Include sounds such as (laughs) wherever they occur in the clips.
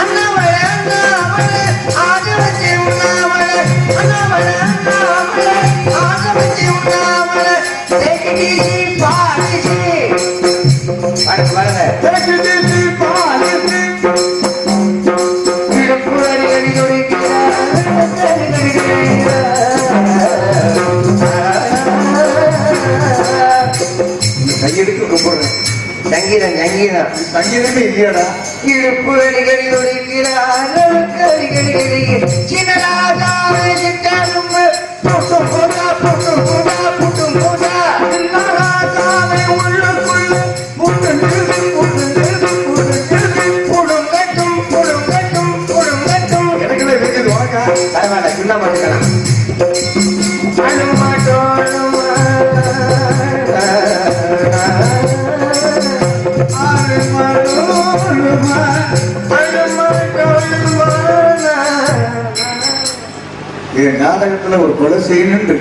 అన్న சங்கீதமே இல்லையாடா? இருப்பு அடிகடி ஒடுக்கிறார்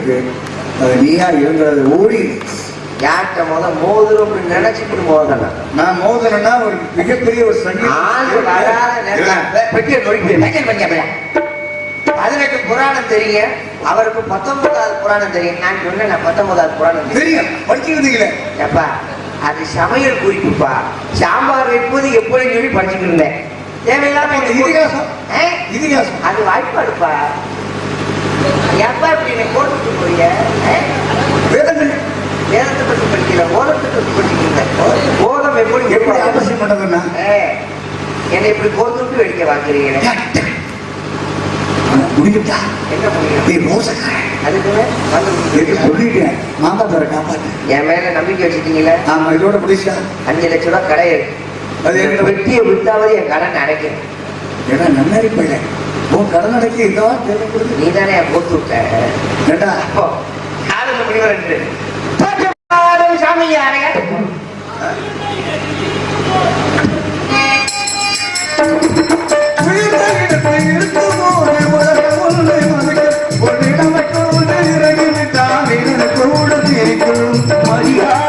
இருக்கு. அது நீயா இருந்தது ஓடி. யார்கிட்ட முத மோதுறோம்னு நினைச்சுட்டு மோதலாம் நான் மோதலன்னா ஒரு மிகப்பெரிய ஒரு பதினெட்டு புராணம் தெரியும் அவருக்கு பத்தொன்பதாவது புராணம் தெரியும். நான் சொன்ன பத்தொன்பதாவது புராணம் தெரியும். படிச்சிருந்தீங்களே? எப்பா அது சமையல் குறிப்புப்பா. சாம்பார் வைப்பது எப்படி சொல்லி படிச்சுட்டு இருந்தேன். தேவையில்லாம இதிகாசம். இதிகாசம். அது வாய்ப்பாடுப்பா. எப்பா இப்படி கோட் எங்க அஞ்சு லட்ச ரூபாய் கடை அது உன் கடன் அடைக்க இதான் நீ தானே என் போட்டு விட்ட. ஏண்டா மரியாதை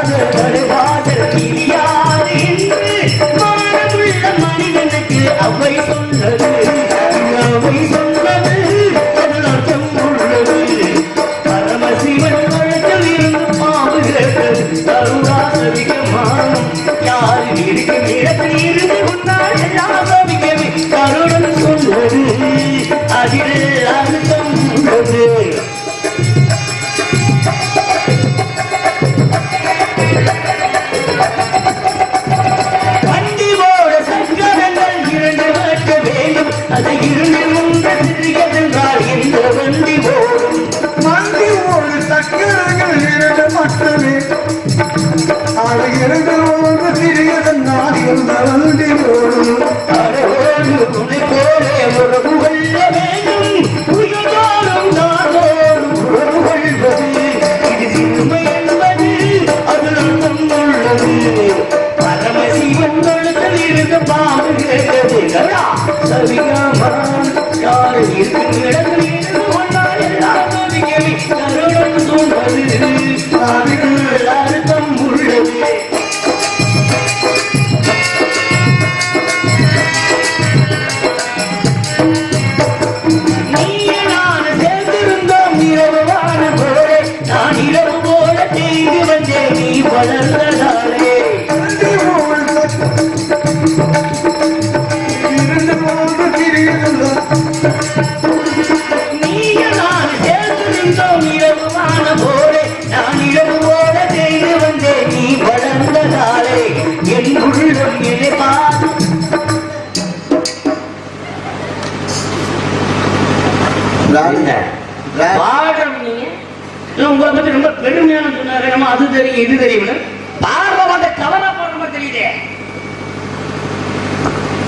அது தெரியும் இது தெரியும். பார்வை வந்து கவலை தெரியுது.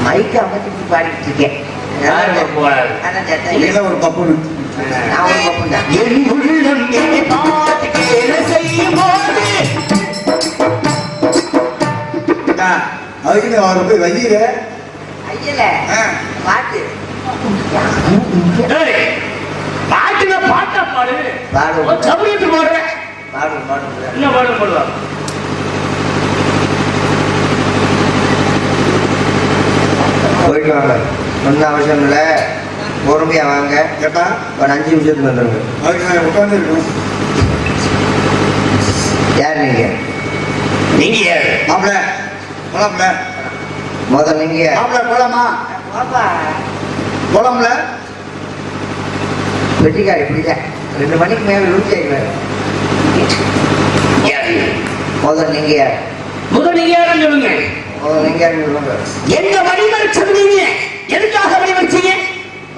மைக்க அமைச்சு பாடிட்டு இருக்கேன். ஒரு பப்பு நான் ஒரு பப்பு தான். என் உள்ளம் என்னை பார்த்து என்ன செய்யும் போது அதுக்கு பாட்டு. பாடு. பாடு. சமயத்து பாடுறேன். என்ன பாடு பாடுவா போயிட்டு வாங்க. ஒன்றும் அவசியம் இல்லை. பொறுமையா வாங்க. கேட்டா ஒரு அஞ்சு நிமிஷத்துக்கு வந்துருங்க. அதுக்கு நான் உட்கார்ந்து இருக்கணும் யார் நீங்க? நீங்க யாரு? மாப்பிள. போலாம்ல முதல்ல நீங்க. யார்? மாப்பிள போலாமா? பாப்பா. போலாம்ல? வெட்டிக்காரி இப்படிதான். ரெண்டு மணிக்கு மேல லூஸ் ஆயிடுவாரு யாரு முதல்ல நீங்க யார்? முதல் நீங்க சொல்லுங்க. முதல்ல நீங்க யாருன்னு சொல்லுங்க. எங்க வழிமறிச்சது நீங்க எதுக்காக வழிமறிச்சீங்க?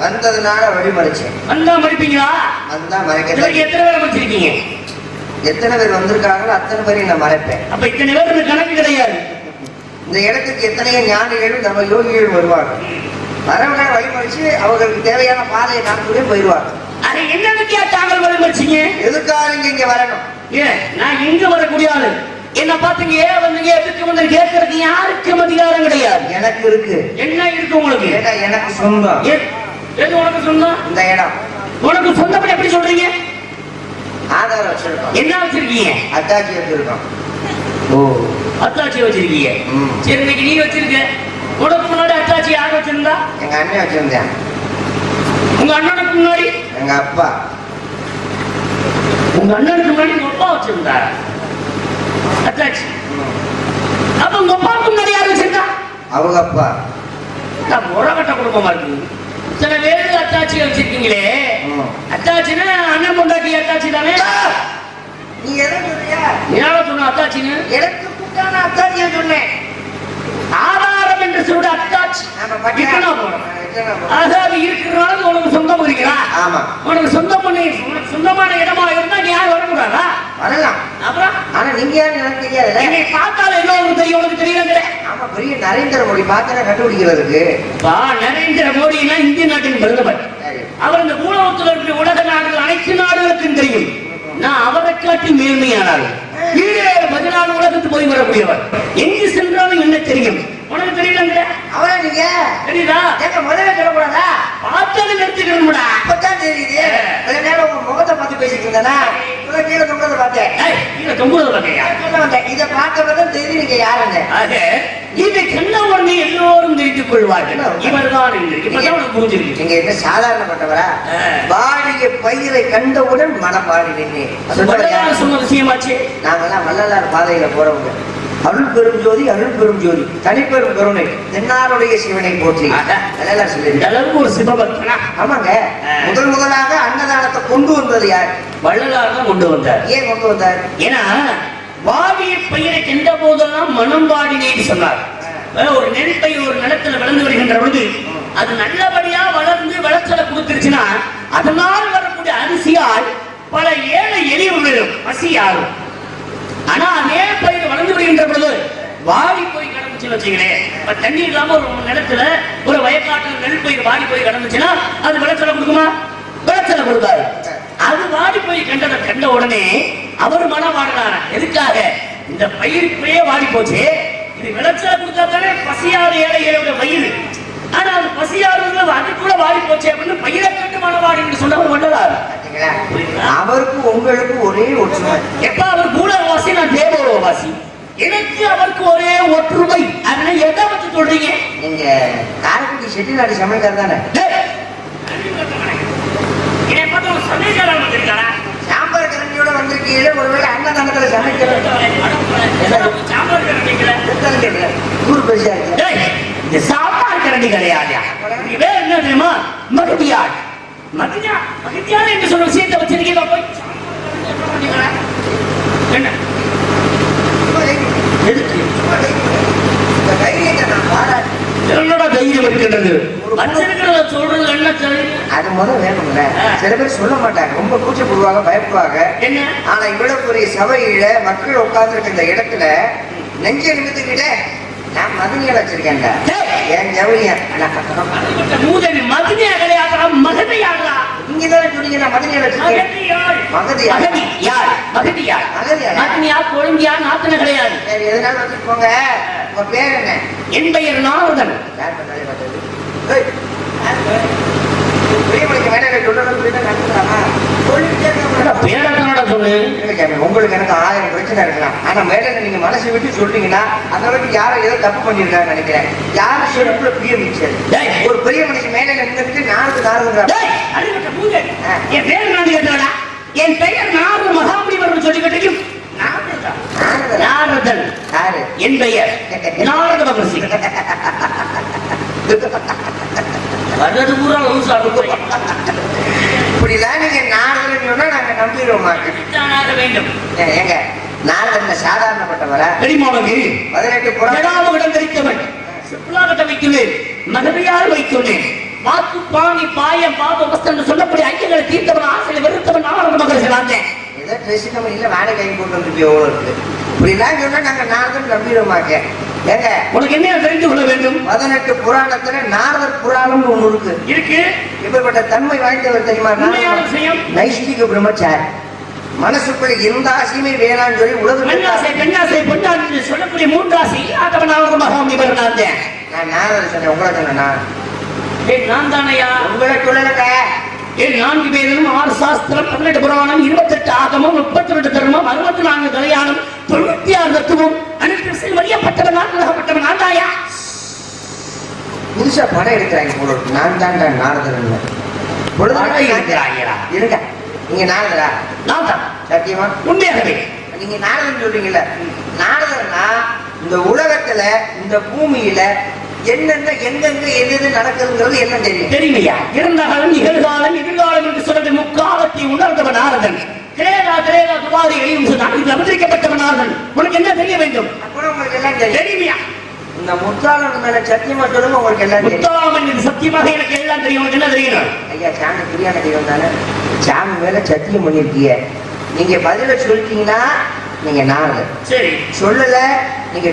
வந்ததுனால வழிமறிச்சேன். வந்தா மறிப்பீங்களா? வந்தா மறைக்க எத்தனை பேரை மறிச்சிருக்கீங்க? எத்தனை பேர் வந்திருக்காங்களோ அத்தனை பேரையும் நான் மறைப்பேன். அப்ப இத்தனை பேர் கணக்கு கிடையாது. இந்த இடத்துக்கு எத்தனையோ ஞானிகளும் நம்ம யோகிகளும் வருவாங்க. வரவங்க வழிமறிச்சு அவங்களுக்கு தேவையான பாதையை காமிச்சுட்டே போயிடுவாங்க. அது என்னன்னு தாங்கள் வழிமறிச்சீங்க எதுக்காக நீங்க இங்க வரணும்? ஏன் நான் எங்க வரக்கூடிய ஆளு என்ன பாத்தீங்க ஏன் வந்தீங்க எதுக்கு வந்து கேட்கறதுக்கு யாருக்கும் அதிகாரம் கிடையாது. எனக்கு இருக்கு. என்ன இருக்கு உங்களுக்கு? எனக்கு சொந்தம்? எது உனக்கு சொந்தம்? இந்த இடம். உனக்கு சொந்தப்படி எப்படி சொல்றீங்க? ஆதாரம் வச்சிருக்கோம். என்ன வச்சிருக்கீங்க? அத்தாச்சி வச்சிருக்கோம். ஓ அத்தாச்சி வச்சிருக்கீங்க. சரி இன்னைக்கு நீ வச்சிருக்க. உனக்கு முன்னாடி அத்தாச்சி யார் வச்சிருந்தா? எங்க அண்ணன் வச்சிருந்தேன். உங்க அண்ணனுக்கு முன்னாடி? எங்க அப்பா. உங்க அண்ணனுக்கு முன்னாடி உங்க அப்பா வச்சிருந்தா அத்தாச்சி அப்ப உங்க அப்பாவுக்கு முன்னாடி யார் வச்சிருந்தா? அவங்க அப்பா. முறகட்ட குடும்பமா இருக்கு சில பேர் அத்தாச்சி வச்சிருக்கீங்களே. அத்தாச்சின்னா அண்ணன் பொண்டாட்டி அத்தாச்சி தானே? நீ எதை சொல்றியா? யார சொன்ன அத்தாச்சின்னு எனக்கு கூட்டான அத்தாச்சியை சொன்னேன். ஆதாரம் என்று சொல்ற அத்தாச்சி நாம பட்டியா- இத்தனை போறோம் இத்தனை போறோம். அதாவது இருக்கிறனால உனக்கு சொந்தம் இருக்கிறா? ஆமா. உனக்கு சொந்தம் பண்ணி சொந்தமான இடமா இருந்தா நீ யாரும் வரக்கூடாதா? வரலாம். அப்புறம்? ஆனா நீங்க யாரும் எனக்கு தெரியாதுல்ல. என்னை பார்த்தால என்ன உனக்கு தெரியும் உனக்கு தெரியல ஆமா பெரிய நரேந்திர மோடி பார்த்தா கண்டுபிடிக்கிறதுக்கு. பா நரேந்திர மோடினா இந்திய நாட்டின் பிரதமர். அவர் இந்த பூலகத்தில் இருக்கிற உலக நாடுகள் அனைத்து நாடுகளுக்கும் தெரியும். நான் அவரை காட்டி மேன்மையானார். பதினாலு உலகத்துக்கு போய் வரக்கூடியவர். எங்கு சென்றாலும் என்ன தெரியும்? உனக்கு தெரியலங்க அவரா நீங்க தெரியுதா? ஏங்க முதல்ல சொல்லக்கூடாதா? பார்த்தாலும் நிறுத்திக்கணும்டா அப்பதான் தெரியுது. கொஞ்ச நேரம் உங்க முகத்தை பார்த்து பேசிட்டு இருந்தேனா? இப்ப கீழே தொங்குறத பார்த்தேன். கீழே இதை தெரியுது நீங்க யாருன்னு. ஆக இதை கண்ட உடனே எல்லோரும் தெரிவித்துக் கொள்வார்கள்? இப்பதான் உனக்கு புரிஞ்சிருக்கு நீங்க என்ன சாதாரணப்பட்டவரா. வாடிய பயிரை கண்டவுடன் மனம் பாடி நின்று வள்ளலார் சொன்ன விஷயமாச்சு. நாங்கெல்லாம் வள்ளலார் பாதையில போறவங்க. அருள் பெரும் ஜோதி அருள் பெரும் ஜோதி. தனிப்பெரும் கருணை. தென்னாருடைய சிவனை போற்றி. இந்த சொல்லி. ஒரு சிவபக்தனா? ஆமாங்க. முதல் முதலாக அன்னதானத்தை கொண்டு வந்தது யார்? வள்ளலார் தான் கொண்டு வந்தார். ஏன் கொண்டு வந்தார்? ஏன்னா வாடிய பயிரை கண்ட போதெல்லாம் மனம் வாடினேன்னு சொன்னார். ஒரு நெல் பயிர் ஒரு நிலத்துல விளைந்து வருகின்ற பொழுது அது நல்லபடியா வளர்ந்து விளைச்சலை கொடுத்துருச்சுன்னா அதனால் வரக்கூடிய அரிசியால் பல ஏழை எளியவர்களும் பசியாகும் ஆனா அதே பயிர் வளர்ந்து வருகின்ற பொழுது வாடி போய் கிடந்துச்சுன்னு வச்சுங்களேன் இப்ப தண்ணி இல்லாம ஒரு நிலத்துல ஒரு வயக்காட்டுல நெல் பயிர் வாடி போய் கிடந்துச்சுன்னா அது விளைச்சல கொடுக்குமா? விளைச்சல கொடுக்காது. அது வாடி போய் கண்டதை கண்ட உடனே அவர் மனம் வாடினார் எதுக்காக? இந்த பயிர் இப்படியே வாடி போச்சு. இது விளைச்சல கொடுத்தா தானே பசியாத ஏழை வயிறு. வயிறு ஆனா அது அதுக்குள்ள வாடி போச்சு அப்படின்னு பயிரை கண்டு மனம் வாடின்னு சொன்னவர் வள்ளலார்? அவருக்கு உங்களுக்கு ஒரே ஒற்றுமை. எப்ப அவர் பூலவாசி நான் தேவலோகவாசி. எனக்கு அவருக்கு ஒரே ஒற்றுமை. அதனால எதை வச்சு சொல்றீங்க? நீங்க காரைக்குடி செட்டிநாடு சமையல்கார் தானே? சாம்பார் கரண்டியோட வந்திருக்கீங்களே ஒருவேளை அன்னதானத்துல சமைக்கிறது சாம்பார் கரண்டிங்களா? ஊர் பெருசா இருக்கு இந்த சாம்பார் கரண்டி கிடையாதுயா இது வேற என்ன தெரியுமா? மகதியாள் மகதியா மகதியாள் என்று சொல்ற விஷயத்தை வச்சிருக்கீங்க போய்? என்ன? என்னடா தைரியம் இருக்கின்றது? வச்சிருக்கிறத சொல்றது என்ன அது முதல் வேணும்ல. சில பேர் சொல்ல மாட்டாங்க. ரொம்ப கூச்சப்படுவாங்க பயப்படுவாங்க. என்ன? ஆனா இவ்வளவு பெரிய சபையில மக்கள் உட்கார்ந்துருக்க இந்த இடத்துல நெஞ்ச நிமித்துக்கிட்ட நான் வச்சிருக்கேன்டா. என் ஜவுளியா மூதவி மதுமையா கிடையாதுடா மகதையாடுறா நீ நீங்க தானே சொன்னீங்க மதுரையில வச்சிருக்கேன். மகதியாள். மகதியாள். மகதியாள். மகதியாள். மகனியா, கொழுந்தியா, நாத்தன கிடையாது. சரி எதனால போங்க? உங்க பேர் என்ன? என் பெயர் நாரதன். யார் சொல்லு. உங்களுக்கு எனக்கு ஆயிரம் பிரச்சனை இருக்கலாம். ஆனா மேடையில நீங்க மனசு விட்டு சொல்றீங்கன்னா அந்த அளவுக்கு யாரோ ஏதோ தப்பு பண்ணிருக்காங்கன்னு நினைக்கிறேன். யாரு செருப்புல பிரிய மிச்சர். ஒரு பெரிய மனுஷன் மேடையில நின்றுட்டு பூஜை. ஆ. என் பேர் நான் கேட்டவடா. என் பெயர் நாரத மகாபலிவர்னு சொல்லிக்கிட்டையும் நாரதன். நாரதன். என் பெயர் நாரத மகர்ஷி (laughs) வர்றது பூரா லூசா இருக்கும் இப்படிலாம் நீங்க நாரதன் சொன்னா நாங்க நம்பிடுவோம்? வேண்டும். ஏங்க நாரதன் சாதாரணப்பட்டவரா? தெரியுமா உனக்கு பதினெட்டு புறம். ஜடாமுகடம் தெரித்தவன் சுற்றுலாகட்டம் வைத்துள்ளேன் மகதையால் வைத்துள்ளேன். வாக்கு பாணி பாயம் பாப வஸ்தன் சொல்லக்கூடிய ஐக்கியங்களை தீர்த்தவன் ஆசையை வெறுத்தவன் நாரத மகர்ஷி ஏதோ ட்ரெஸ் கம்பெனில வேலை கை போட்டு இருக்கு. இப்படிலாம் சொன்னா நாங்க நாரதன் நம்பிடுவோம் மாட்டேன் ஏங்க உனக்கு என்ன தெரிந்து கொள்ள வேண்டும்? பதினெட்டு புராணத்துல நாரதர் புராணம்னு ஒண்ணு இருக்கு. இருக்கு. இப்படிப்பட்ட தன்மை வாய்ந்தவர் தெரியுமா நைஷ்டிக பிரம்மச்சாரி. மனசுக்குள்ள எந்த ஆசையுமே வேணாம்னு சொல்லி பெண்ணாசை உலகம் பெண்ணாசை பொன்னாசை சொல்லக்கூடிய மூன்றாசை இல்லாதவன் நாரத மகாமுனிவர் நான் நாரதர் சொன்னேன் உங்களை சொன்னா ஏய், நான் தானையா? உங்களை சொல்லலங்க. ஏன் நான்கு பேரும் ஆறு சாஸ்திரம் பதினெட்டு புராணம் இருபத்தெட்டு ஆகமம் முப்பத்தி ரெண்டு தர்மம் அறுபத்தி நான்கு கல்யாணம் தொண்ணூத்தி ஆறு தத்துவம் அனைத்து உலகப்பட்டவன் நான் தாயா? புதுசா படம் எடுக்கிறாங்க போல. நான் தான்டா நாரதர் படம் எடுக்கிறாங்களா? இருங்க. நீங்க நாரதரா? நான் தான். சத்தியமா? உண்மையாகவே நீங்க நாரதன் சொல்றீங்கல்ல. நாரதர்னா இந்த உலகத்துல இந்த பூமியில என்னென்ன எங்கெங்க எது எது நடக்குதுங்கிறது என்ன தெரியும். தெரியுமையா? இறந்த காலம் நிகழ்காலம் எதிர்காலம் என்று சொல்றது முக்காலத்தை உணர்ந்தவன் நாரதன். கிரேதா கிரேதா துவாரி எளியும் சொன்னான் இது அவதரிக்கப்பட்டவன் நாரதன் உனக்கு என்ன தெரிய வேண்டும்? அப்புறம் உங்களுக்கு எல்லாம் தெரியும். தெரியுமையா இந்த முத்தாளன் மேல சத்தியமா சொல்லுங்க உங்களுக்கு எல்லாம் தெரியும். முத்தாமன் இது சத்தியமாக எனக்கு எல்லாம் தெரியும். என்ன தெரியணும் ஐயா சாமி பிரியாணி தெய்வம் தானே? சாமி மேல சத்தியம் பண்ணிருக்கீங்க நீங்க பதில சொல்லிட்டீங்கன்னா நீங்க நாரதர். சரி. சொல்லல நீங்க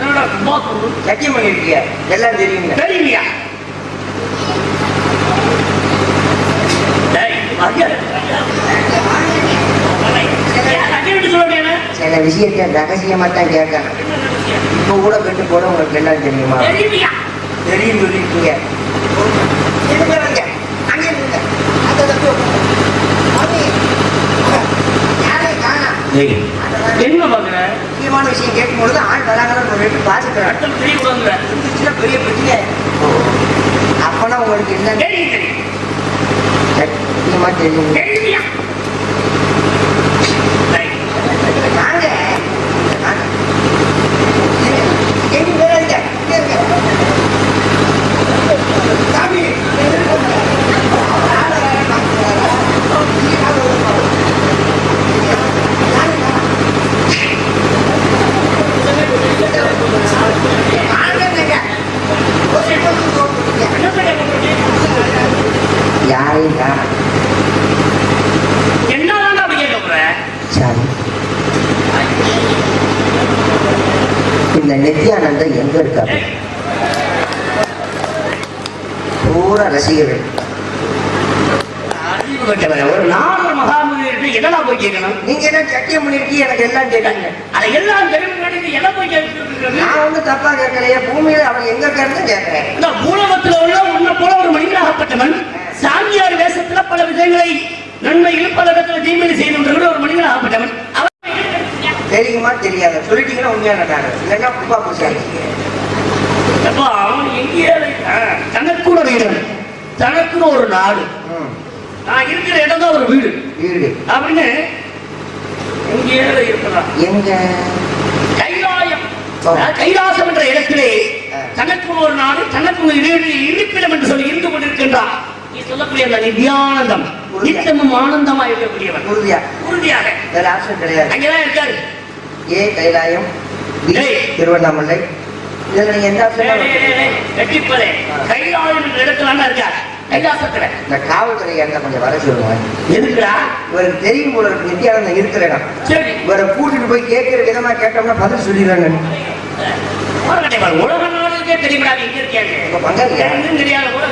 என்னடா பாக்கு சத்தியம் பண்ணிருக்கீங்க எல்லாம் தெரியுங்க. தெரியுமையா டேய் ஐயா சொல்றேன் சில விஷயத்த ரகசியமா தான் கேட்கணும். இப்ப கூட கட்டு போட உங்களுக்கு எல்லாம் தெரியுமா? தெரியும் சொல்லிருக்கீங்க. என்ன பாக்குற முக்கியமான விஷயம் கேட்கும்பொழுது ஆள் வராங்கன்னு ஒரு ரெண்டு விடுங்க இருந்துச்சுன்னா பெரிய பிரச்சனை அப்பனா உங்களுக்கு என்ன? தெரியும் தெரியும் சத்தியமா தெரியும் தெரியுமையா டேய் வாங்க வாங்க. எங்க மேல இருங்க. இங்க இருங்க. சாமி. வாங்கங்க. என்ன செய்ய போறீங்க காணோம். என்னதான் அப்படி கேட்க இந்த நித்யானந்தம் எங்க இருக்காரு? பூரா ரசிகர்கள். ஒரு நாலு மகாமுனிவர்கிட்ட என்னடா போய் கேட்கணும்? நீங்க என்ன சத்தியம் பண்ணிருக்கீங்க? எனக்கு எல்லாம் தெரியுங்க அதை எல்லாம் நினைத்து எதை போய் நான் வந்து தப்பா கேட்கலையே. பூமியில அவன் எங்க இருக்காருன்னு கேட்கிறேன். இந்த பூலகத்துல உள்ள உன்னை போல ஒரு மனிதனாகப்பட்டவன் சாமியார் வேஷத்துல பல விஷயங்களை நன்மைகள் பல இடத்துல தீமையை செய்கின்ற ஒரு மனிதனாகப்பட்டவன் அவன். தெரியுமா? தெரியாத? சொல்லிட்டீங்கன்னா உண்மையான காரணம் இல்லைன்னா புப்பா பூசாரி அப்பா, அவன் எங்கேயோ ஒரு இடம். தனக்குன்னு ஒரு நாடு. நான் இருக்கிற இடம் தான் ஒரு வீடு. வீடு. அப்படின்னு எங்கேயோ இருக்கலாம். எங்க? கைலாயம். கைலாசம் என்ற இடத்திலே. தனக்கு ஒரு நாடு தனக்கு இருப்பிடம் என்று சொல்லி இருந்து கொண்டிருக்கின்றான். சொல்லக்கூடிய நித்யானந்தம். நித்தமும் ஆனந்தமா. இருக்கக்கூடியவன் உறுதியா. உறுதியாக. வேற ஆப்ஷன் கிடையாது. அங்கதான் இருக்காரு. ஏ கைலாயம். திருவண்ணாமலை. இதுல நீங்க எந்த வெற்றிப்பதே கைலாயம் என்ற இடத்துல இருக்கார். கைலாசத்துல இந்த காவல்துறை என்ன கொஞ்சம் வர சொல்லுங்க. எதுக்குடா? இவருக்கு தெரியும் போல இருக்கு. நித்யானந்தம் இருக்கிற இடம். சரி. இவரை கூட்டிட்டு போய் கேட்கிற விதமா கேட்டோம்னா பதில் சொல்லிடுறாங்க. உலக நாடுக்கே தெரியுமா எங்க இருக்காங்க பங்காளியா? தெரியாது கூட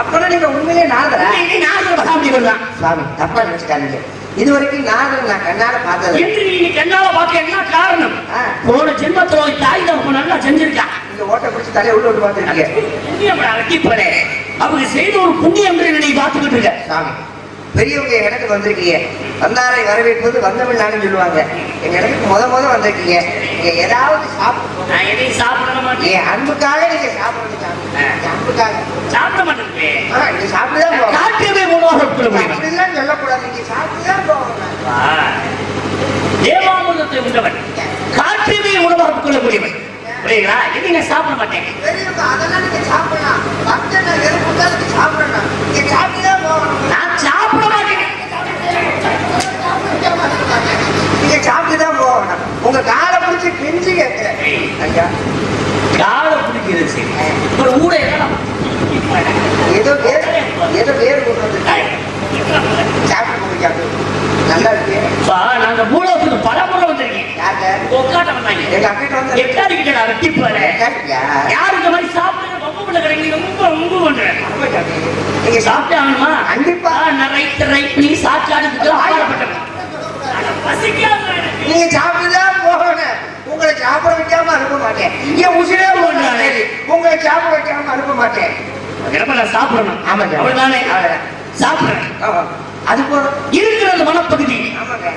அப்பனா நீங்க உண்மையிலே நாதரா? சுவாமி தப்பா நினைச்சுக்காதீங்க. இது வரைக்கும் நாதர் நான் கண்ணால பார்த்தது. என்று நீ கண்ணால பார்க்க என்ன காரணம். போன ஜென்மத்துல தாய் தகப்பன் நல்லா செஞ்சிருக்கான் நீங்க ஓட்ட பிடிச்சி தலையை உள்ள விட்டு பார்த்துருக்கீங்க. அவங்க செய்த ஒரு புண்ணியம் என்று நீ பார்த்துக்கிட்டு இருக்க. சாமி பெரியவங்க என் இடத்துக்கு வந்திருக்கீங்க. வந்தாரை வரவேற்பது வந்தவன் நானும் சொல்லுவாங்க. எங்க இடத்துக்கு முத முத வந்திருக்கீங்க. நீங்க ஏதாவது சாப்பிட்டு நான் எதையும் சாப்பிட மாட்டேன். என் அன்புக்காக நீங்க சாப்பிடுங்க. சாமி என் அன்புக்காக. சாப்பிட மாட்டேன் ஆ, நீங்க சாப்பிட்டுதான் போகணும். அப்படிலாம் சொல்லக்கூடாது. நீங்க சாப்பிட்டுதான் போகணும். தேவாமிர்தத்தை உண்டவன். காற்றியவே உணவாக கொள்ள புரியுங்களா இது நான் சாப்பிட மாட்டேன். அதெல்லாம் நீங்க சாப்பிடலாம். எதுக்கு நீங்க சாப்பிடலாம். நீங்க போகணும். நான் சாப்பிட மாட்டேன். நீங்க சாப்பிட்டுதான் போகணும். உங்க காலை பிடிச்சி கெஞ்சி கேட்கிறேன் ஐயா. காலை பிடிக்கிறது சரி. ஒரு ஊட ஏதோ வேறு ஏதோ வந்து சாப்பிட்டு நல்லா இருக்கு. நாங்க மூலத்துக்கு பல முறை வந்திருக்கேன் உட்காட்ட வந்தாங்க. எங்க அக்கிட்ட வந்து எக்காடி கிட்ட நான் வெட்டி போறேன். கேட்டியா? யார் இந்த மாதிரி சாப்பிடுற பண்ண கிடையாது ரொம்ப ரொம்ப பண்றேன் ஆமா. நீங்க சாப்பிட்டு ஆகணுமா? கண்டிப்பா. நான் ரைட் ரைட் நீ பசிக்காம எனக்கு. நீங்க சாப்பிட்டுதான் போகணும். உங்களை சாப்பிட வைக்காம அனுப்ப மாட்டேன். என் உசிரே போடுறானே உங்களை சாப்பிட வைக்காம அனுப்ப மாட்டேன். சாப்பிடணும். ஆமாங்க. அவ்வளவுதானே. சாப்பிடுறேன். ஆமா. அது போதும் இருக்கிற அந்த மனப்பகுதி ஆமாங்க.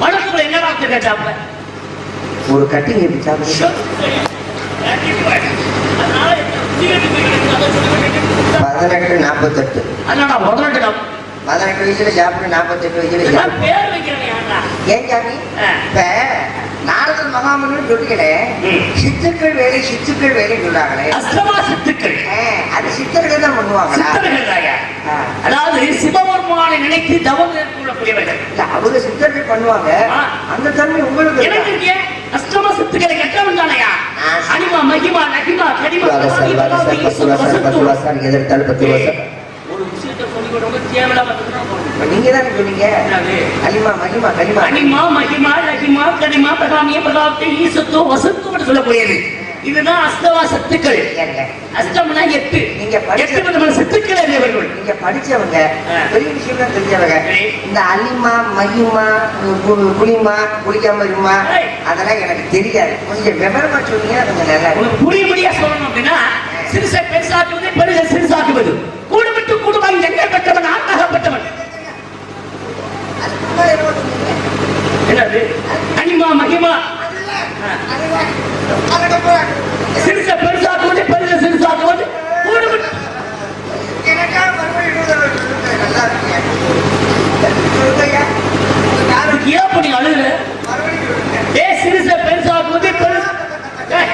மனசுக்குள்ள என்ன வார்த்தை சாப்பிட? ஒரு கட்டிங். பதினெட்டு நாற்பத்தெட்டு. நான் பதினெட்டு வயசுல சாப்பிடு நாற்பத்தெட்டு வயசுல? ஏன் சாமி. இப்ப நாரதர் மகாமன்னு சொல்லிக்கிறே ம். சித்துக்கள் வேலை சித்துக்கள் வேலை சொல்றாங்களே. அஷ்டமா சித்துக்கள். அது சித்தர்கள் தான் பண்ணுவாங்களா. அதாவது சிவபெருமானை நினைத்து தவம் மேற்கொள்ளக்கூடியவர்கள் இல்ல அவங்க சித்தர்கள் பண்ணுவாங்க. அந்த தன்மை உங்களுக்கு எனக்கு இருக்கா? அஷ்டம சித்துக்களை கெட்டவன் தானையா. அனிமா மகிமா நகிமா கடிமா வாகசர், வாகசர், பத்து வாசர், பத்து வாசர், எதிர்த்தால் பத்து வாசர். ஒரு விஷயத்தை சொல்லிக் கொடுங்க தேவையில்லாம நீங்க தானே சொன்னீங்க? அலிமா மகிமா கலிமா அனிமா மகிமா நகிமா கடிமா பிரகாமிய பிரகாப்தி ஈசத்தோ வசத்தோ சொல்லக்கூடியது இதுதான் அஷ்டவா சத்துக்கள். அஷ்டம்னா எட்டு. நீங்க எட்டு விதமான சத்துக்கள் அறியவர்கள் நீங்க படிச்சவங்க. பெரிய விஷயம் தெரிஞ்சவங்க. இந்த அலிமா மகிமா கு- புளிமா புளிக்காம இருமா. அதெல்லாம் எனக்கு தெரியாது. கொஞ்சம் விவரமா சொன்னீங்கன்னா கொஞ்சம் நல்லா உனக்கு புரியும்படியா சொல்லணும் அப்படின்னா சிறுசை பெருசாக்குவது பெருசை சிறுசாக்குவது. கூடுவிட்டு கூடுவாய் எங்கள் பெற்றவன் பண்ணுவீங்க? என்னது? அனிமா மகிமா அதுக்கப்புறம் சிறுசை பெருசாக்குவது பெருசை சிறுசாக்குவது கூடுவிட்டு எனக்கா மறுபடியும் இன்னொரு தடவை சொல்லுங்க. நல்லா இருக்கீங்க. சொல்லுங்க ஐயா. உங்க காலம் அதுக்கு ஏன் அப்படி அழுகுற மறுபடியும் சொல்லுங்க. ஏ சிறுசை பெருசாக்குவது பெருசு ஏய்,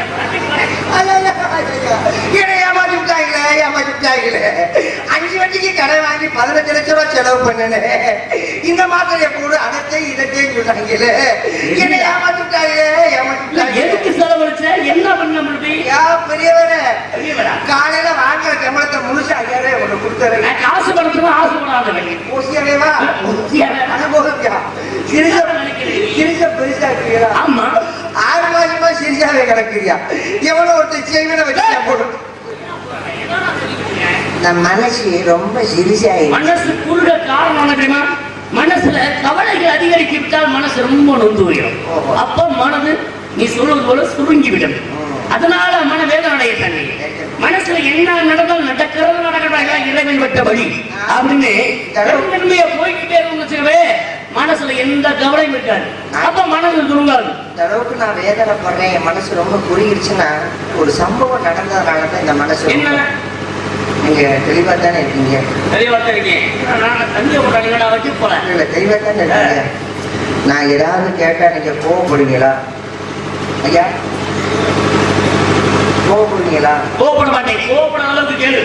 ஐயா, ஐயா, ஐயா. என்னை ஏமாத்தி விட்டாங்களே, ஏமாத்தி விட்டாங்களே. அஞ்சு வண்டிக்கு கடை வாங்கி பதினஞ்சு லட்சம் ரூபாய் செலவு பண்ணனே இந்த மாத்திரையை போடு அதத்தையும் இதத்தையும் சொன்னாங்களே என்னை ஏமாத்தி விட்டாங்களே ஏமாத்தி இல்ல, விட்டாங்களே. எதுக்கு செலவழிச்ச என்ன பண்ண முடியும் ஐயா, பெரியவரே பெரியவரா? காலையில வாங்குற கமலத்தை முழுசா ஐயாவே உனக்கு கொடுத்தாரு நான் காசு பணத்துக்கு ஆசைப்படாதவன் ஊசியவேவா அனுபவிக்கா சிரிச சிரிச பெருசா இருக்கிறா ஆமா ஆறு மாசமா சிரிசாவே கிடக்குறியா எவனோ ஒருத்தர் செய்வன வச்சு போடும் இந்த மனசு ரொம்ப சிரிசாயி மனசு குறுக காரணம் என்ன தெரியுமா? மனசுல கவலைகள் அதிகரிக்க விட்டால் மனசு ரொம்ப நொந்து போயிடும். அப்ப மனது நீ சொல்வது போல சுருங்கி விடும் ம். அதனால மன வேதனை தண்ணி மனசுல என்ன நடந்தால் நடக்கிறது நடக்கிறதா இறைவன் விட்ட வழி. அப்படின்னு தன்மையை போய்கிட்டே இருந்துச்சுவே மனசுல எந்த கவலையும் இருக்காது. அப்ப மனசு சுருங்காது இந்த அளவுக்கு நான் வேதனைப்படுறேன் என் மனசு ரொம்ப குறுகிடுச்சுன்னா ஒரு சம்பவம் நடந்ததுனால தான் இந்த மனசு என்ன? நீங்க தெளிவா தானே இருக்கீங்க? தெளிவா இருக்கேன். நான் தண்ணியை போட்டாங்க நான் வச்சு போல இல்ல தெளிவா தானே இருக்கீங்க? நான் ஏதாவது கேட்டா நீங்க கோவப்படுவீங்களா? ஐயா கோவப்படுவீங்களா? கோபப்பட மாட்டேன். கோபப்பட அளவுக்கு கேளு.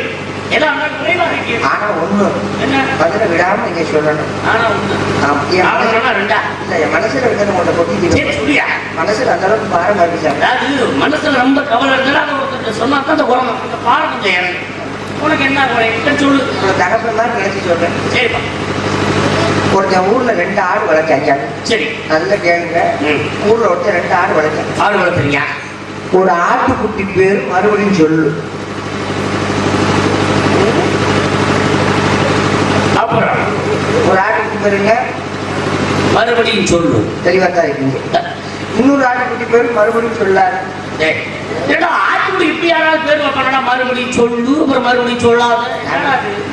ஆனா ஒண்ணு. என்ன? பதில விடாம நீங்க சொல்லணும். மனசுல- ரெண்டா? இல்ல, என் மனசுல அந்த அளவுக்கு பாரமா அதாவது மனசுல ரொம்ப கவலை இருந்தாலும் சொன்னா தான் அந்த பாடம் கொஞ்சம் இறங்கும் உனக்கு என்ன குறை சொல்லு. உங்களை தகப்பன் மாதிரி நினைச்சு சொல்றேன். சரிப்பா. ஒருத்தன் ஊர்ல ரெண்டு ஆடு வளர்த்தாங்க சரி. நல்ல கேளுங்க. ஊர்ல ஒருத்தன் ரெண்டு ஆடு வளர்த்தான். ஆடு வளர்த்துறீங்க? ஒரு ஆட்டுக்குட்டி பேர் மறுபடியும் சொல்லு. ஒரு ஆட்டுக்குட்டி பேருங்க? மறுபடியும் சொல்லு. தெளிவா தான் இருக்கீங்க. இன்னொரு ஆட்டுக்குட்டி பேரு மறுபடியும் சொல்லாரு. என்னடா ஆட்டுக்குடி இப்படி யாராவது பேர் வைப்பானடா மறுபடியும் சொல்லு அப்புறம் மறுபடியும் சொல்லாத?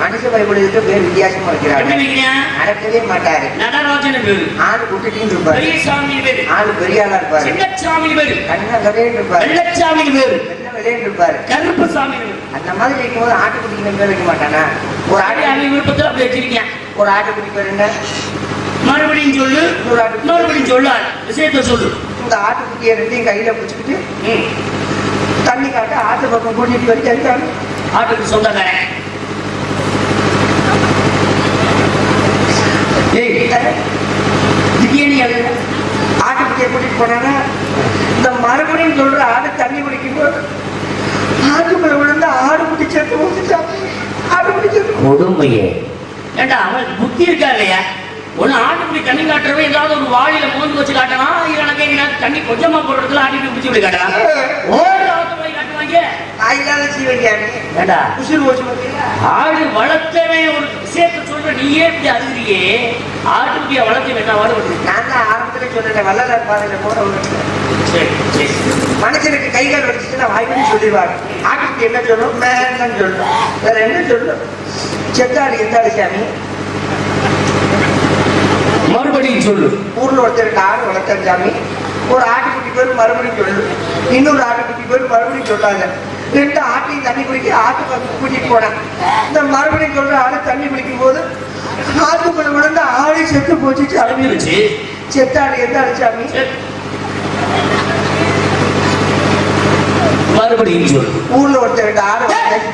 மனுஷ பயப்படுறதுக்கு பேர் வித்தியாசமா வைக்கிறாங்க? நடக்கவே மாட்டாரு. நடராஜன் பேரு. ஆடு குட்டிட்டு இருப்பாரு. பெரிய சாமி பேரு. ஆடு பெரிய ஆளா இருப்பாரு. சின்னசாமி பேரு. கண்ண கதையிட்டு இருப்பாரு. வெள்ளச்சாமி பேரு. வெள்ள விளையாண்டு இருப்பாரு. கருப்பு சாமி அந்த மாதிரி இருக்கும்போது ஆட்டுக்குட்டிக்கு பேர் வைக்க மாட்டானா? ஒரு ஆடு அவன் விருப்பத்தில் அப்படி வச்சிருக்கேன். ஒரு ஆட்டுக்குட்டி பேர் என்ன? மறுபடியும் சொல்லு. மறுபடியும் சொல்லாது. விஷயத்த சொல்லு. இந்த ஆட்டுக்குட்டியை ரெண்டையும் கையில பிடிச்சிக்கிட்டு. தண்ணி காட்ட ஆட்டு பக்கம் கூட்டிட்டு போய் செஞ்சாங்க ஆட்டுக்கு சொந்தக்காரன் திடீர்னு ஆட்டுக்குட்டியை கூட்டிட்டு போனானா? இந்த மறுபடியும் சொல்ற ஆடு தண்ணி குடிக்கும்? போது ஆட்டுக்குள்ள விழுந்து ஆடு குட்டி செத்து ஊத்திட்டான் ஆட்டுக்குட்டி செத்து கொடுமையே. ஏண்டா அவனுக்கு புத்தி இருக்கா இல்லையா? ஆட்டுக்குடி தண்ணி காட்டுறவன் ஏதாவது ஒரு வாளியில மோந்து வச்சு காட்டலாம் இல்லைன்னா தண்ணி கொஞ்சமா போடுறதுல ஆட்டுக்குடி பிடிச்சி விட்டு காட்டலாம். ஆடு வளர்த்தவன் ஒரு விஷயத்த சொல்ற நீயே இப்படி அழுகுறியே ஆட்டுக்குடிய வளர்த்தவன் என்ன வாடு நான் தான் ஆரம்பத்துல சொன்னேன் வள்ளலார் பாதையில சரி மனுஷனுக்கு கை கால் வச்சுச்சுன்னா வாய்ப்பு சொல்லிடுவாங்க. ஆட்டுக்கு என்ன சொல்லும் மேன்னு சொல்லும் வேற என்ன சொல்லும் செத்தாடு எந்தாடு சாமி? மறுபடியும் சொல்லு. ஊர்ல ஒருத்தருக்கு ஆடு வளர்த்தார் சாமி. ஒரு ஆட்டுக்குட்டி பேர் மறுபடியும் சொல்லு இன்னொரு ஆட்டுக்குட்டி பேர் மறுபடியும் சொல்லாங்க ரெண்டு ஆட்டையும் தண்ணி குடிக்க ஆட்டு கூட்டிட்டு போனேன் இந்த மறுபடியும் சொல்ற ஆடு தண்ணி குடிக்கும் போது ஆட்டுக்குள்ள விழுந்து ஆடு செத்து போச்சு சாமி. அழுந்துருச்சு செத்தாடு எந்த ஆடு சாமி? சரி. மறுபடியும் ஊர்ல ஒருத்தருக்கு ஆடு வளர்த்தார்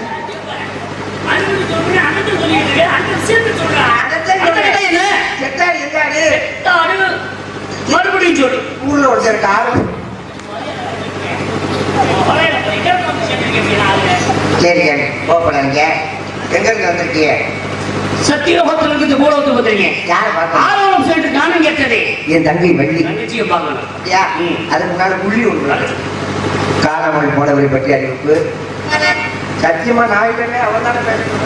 அதைத்தான் சொல்றேன். செத்தாடு எந்த ஆடு மறுபடியும் சொல்லு. ஊர்ல ஒருத்தருக்கு ஆடு சரிங்க போகப்படாதீங்க எங்க இருந்து வந்திருக்கீங்க சத்தியோகத்துல இருந்து பூலோகத்துக்கு வந்துருங்க யாரை ஆரோலம் சொல்லிட்டு நானும் கேட்டதே. என் தங்கை வள்ளி. தங்கச்சியை பார்க்கணும். ம். அதுக்கு முன்னால புள்ளி ஒன்று காணாமல் போனவரை பற்றி அறிவிப்பு. சத்தியமா நான் இல்லைன்னு அவன் தானே பேசுறேன்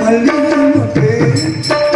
மல்லிகை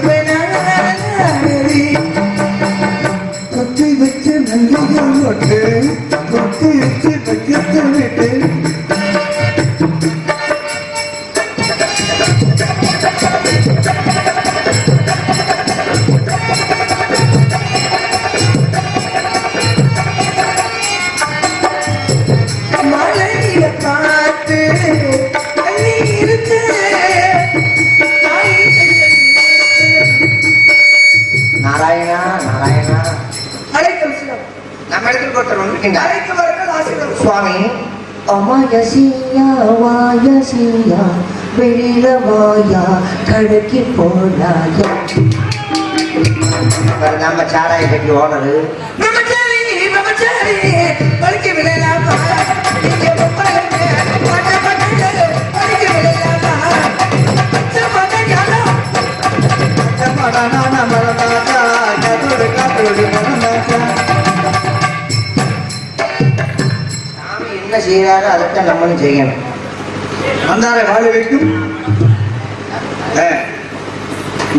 அமாயசியா வாயசியா வெளிலவாயா கடைக்கு போனாயா இவர் நம்ம சாராய கட்டி ஓனரு பிரம்மச்சாரி பிரம்மச்சாரி விடலாமா? செய்யறாரோ அதைத்தான் நம்மளும் செய்யணும். மந்தார வாழ வைக்கும்.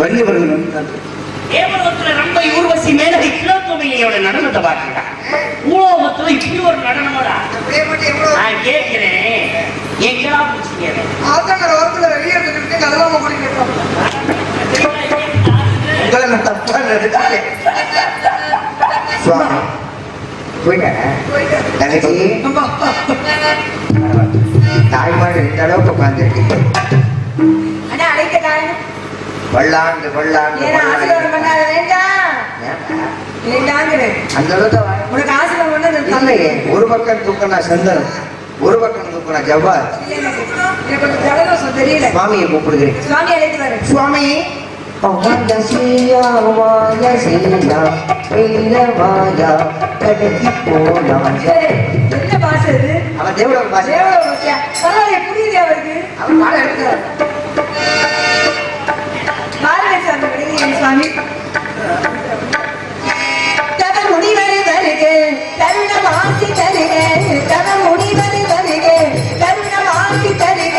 வள்ளியவர்கள் வந்தார். தேவலோகத்துல ரொம்ப ஊர்வசி மேலகை கிலோத்தொகையோட நடனத்தை பார்க்கடா பூலோகத்துல இப்படி ஒரு நடனமாடா நான் கேட்கிறேன் எங்கடா பிடிச்சிங்க ஆத்தங்கர வரத்துல வெளியே எடுத்துக்கிட்டு அதெல்லாம் குடிக்கிறோம் உங்களை நான் தப்பா நினைச்சேன் சுவாமி போயிட்டேன் தங்கச்சி தாய்மாடு இந்த அளவுக்கு உட்காந்துருக்கு அண்ணா அழைக்கட்டாங்க வள்ளாண்டு வள்ளாண்டு ஏன்னா ஆசீர்வாதம் பண்ணாத வேண்டாம் வேண்டாங்கிறேன் அந்த அளவுக்கு ஒரு பக்கம் தூக்கினா சந்தனம் ஒரு பக்கம் தூக்கினா ஜவ்வார் சுவாமியை கூப்பிடுகிறேன் சுவாமி அழைத்து வரேன் சுவாமி அமாயசியா வாயசியா வெளிலவாயா கடைக்கு போனாயா என்ன பாஷை இது அவன் தேவலோக பாஷை தேவலோக பாஷையா பரவாயில்ல புரியுது அவருக்கு அவன் பாடம் எடுக்கிறார் பாருங்க சாமி விடுங்க சுவாமி தவ முடிவரு வருக தருக வருக தருக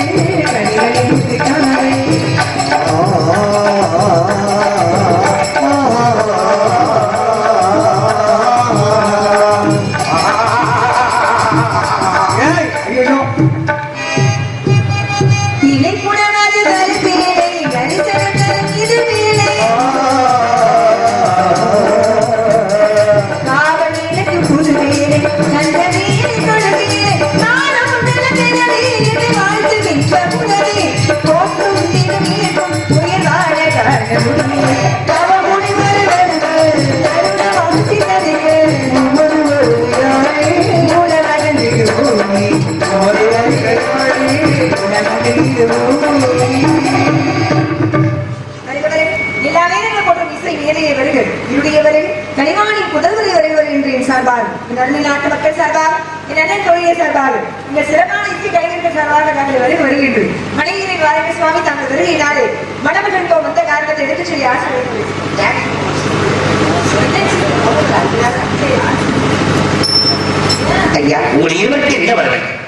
ஐயா உங்கள் இருவருக்கு என்ன வர வேண்டும்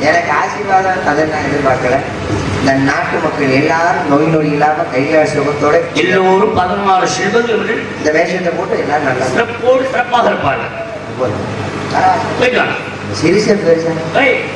எனக்கு ஆசீர்வாதம் அதை நான் எதிர்பார்க்கல. இந்த நாட்டு மக்கள் எல்லாரும் நோய் நொடி இல்லாம கைகால சுகத்தோட எல்லோரும் பதினாறு செல்வங்கள் இந்த வேஷத்தை போட்டு எல்லாரும் நல்லா சிறப்போடு சிறப்பாக இருப்பார்கள். போதும். பரவாயில்ல. போயிட்டு